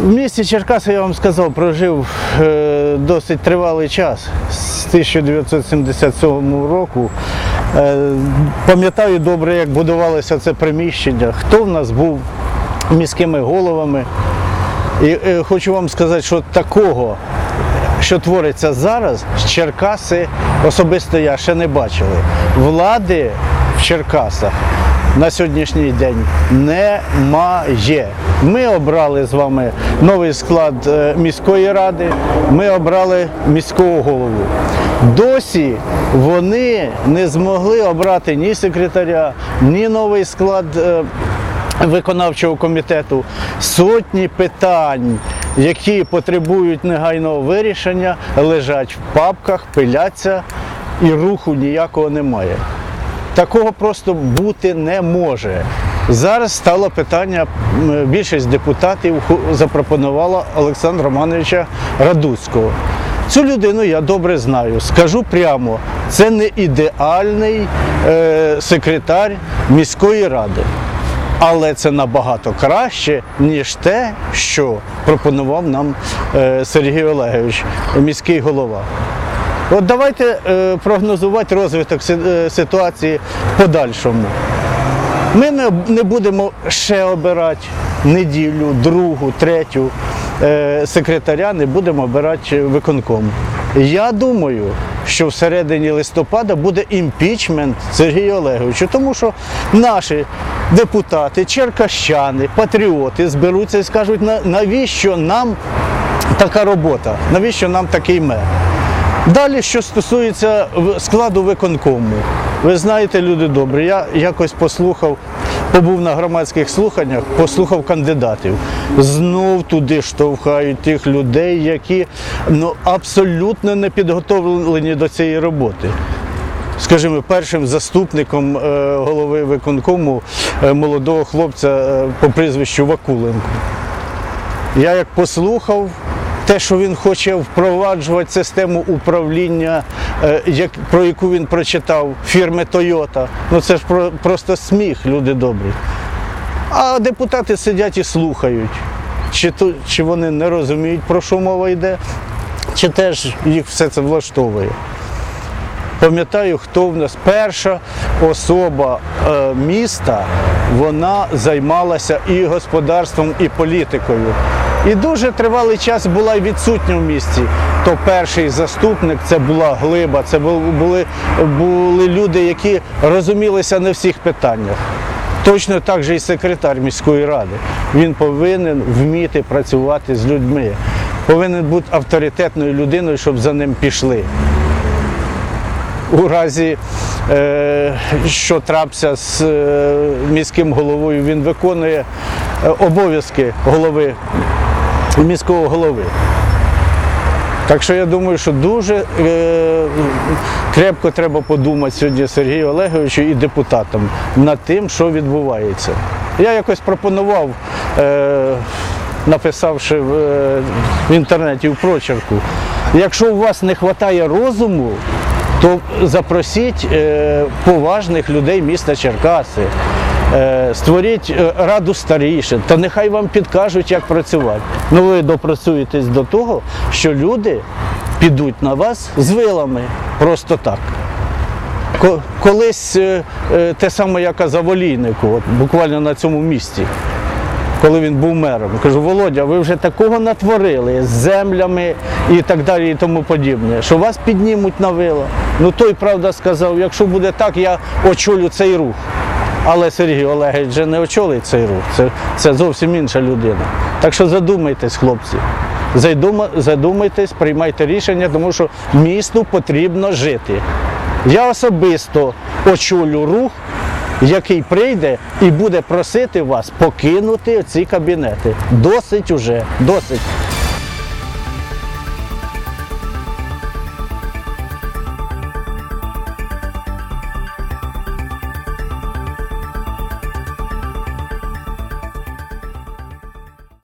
В місті Черкаси, я вам сказав, прожив е, досить тривалий час з 1977 року. Е, пам'ятаю добре, як будувалося це приміщення, хто в нас був міськими головами. І е, хочу вам сказати, що такого, що твориться зараз, Черкаси особисто я ще не бачили. Влади в Черкасах на сьогоднішній день немає. Ми обрали з вами новий склад е, міської ради, ми обрали міського голову. Досі вони не змогли обрати ні секретаря, ні новий склад. е, виконавчого комітету сотні питань, які потребують негайного вирішення, лежать в папках, пиляться і руху ніякого немає. Такого просто бути не може. Зараз стало питання, більшість депутатів запропонувала Олександра Романовича Радуцького. Цю людину я добре знаю. Скажу прямо, це не ідеальний е, секретар міської ради. Але це набагато краще, ніж те, що пропонував нам е, Сергій Олегович, міський голова. От давайте е, прогнозувати розвиток е, ситуації в подальшому. Ми не, будемо ще обирати неділю, другу, третю е, секретаря, не будемо обирати виконком. Я думаю, що всередині листопада буде імпічмент Сергія Олеговича, тому що наші депутати, черкащани, патріоти зберуться і скажуть, навіщо нам така робота, навіщо нам такий мер. Далі, що стосується складу виконкому, ви знаєте, люди добрі, я якось послухав, побув на громадських слуханнях, послухав кандидатів. Знов туди штовхають тих людей, які ну, абсолютно не підготовлені до цієї роботи. Скажімо, першим заступником е, голови виконкому е, молодого хлопця е, по прізвищу Вакуленко. Я як послухав те, що він хоче впроваджувати систему управління, е, як, про яку він прочитав фірми Toyota, ну це ж про, просто сміх, люди добрі. А депутати сидять і слухають, чи, то, чи вони не розуміють, про що мова йде, чи теж їх все це влаштовує. Пам'ятаю, хто в нас перша особа е, міста, вона займалася і господарством, і політикою. І дуже тривалий час була відсутня в місті. То перший заступник це була глиба, це були, були люди, які розумілися на всіх питаннях. Точно так же і секретар міської ради. Він повинен вміти працювати з людьми, повинен бути авторитетною людиною, щоб за ним пішли у разі, е, що трапся з е, міським головою, він виконує е, обов'язки голови, міського голови. Так що я думаю, що дуже е, крепко треба подумати сьогодні Сергію Олеговичу і депутатам над тим, що відбувається. Я якось пропонував, е, написавши в, е, в інтернеті в прочерку, якщо у вас не вистачає розуму, то запросіть е, поважних людей міста Черкаси, створіть е, раду старішин, та нехай вам підкажуть, як працювати. Ну ви допрацюєтесь до того, що люди підуть на вас з вилами просто так. Колись е, е, те саме, як казав Олійнику, от, буквально на цьому місці, коли він був мером. Кажу, Володя, ви вже такого натворили з землями і так далі, і тому подібне, що вас піднімуть на вила. Ну той правда сказав, якщо буде так, я очолю цей рух. Але Сергій Олегович вже не очолить цей рух. Це, це зовсім інша людина. Так що задумайтесь, хлопці. Задумайтесь, приймайте рішення, тому що місту потрібно жити. Я особисто очолю рух, який прийде і буде просити вас покинути ці кабінети. Досить уже, досить.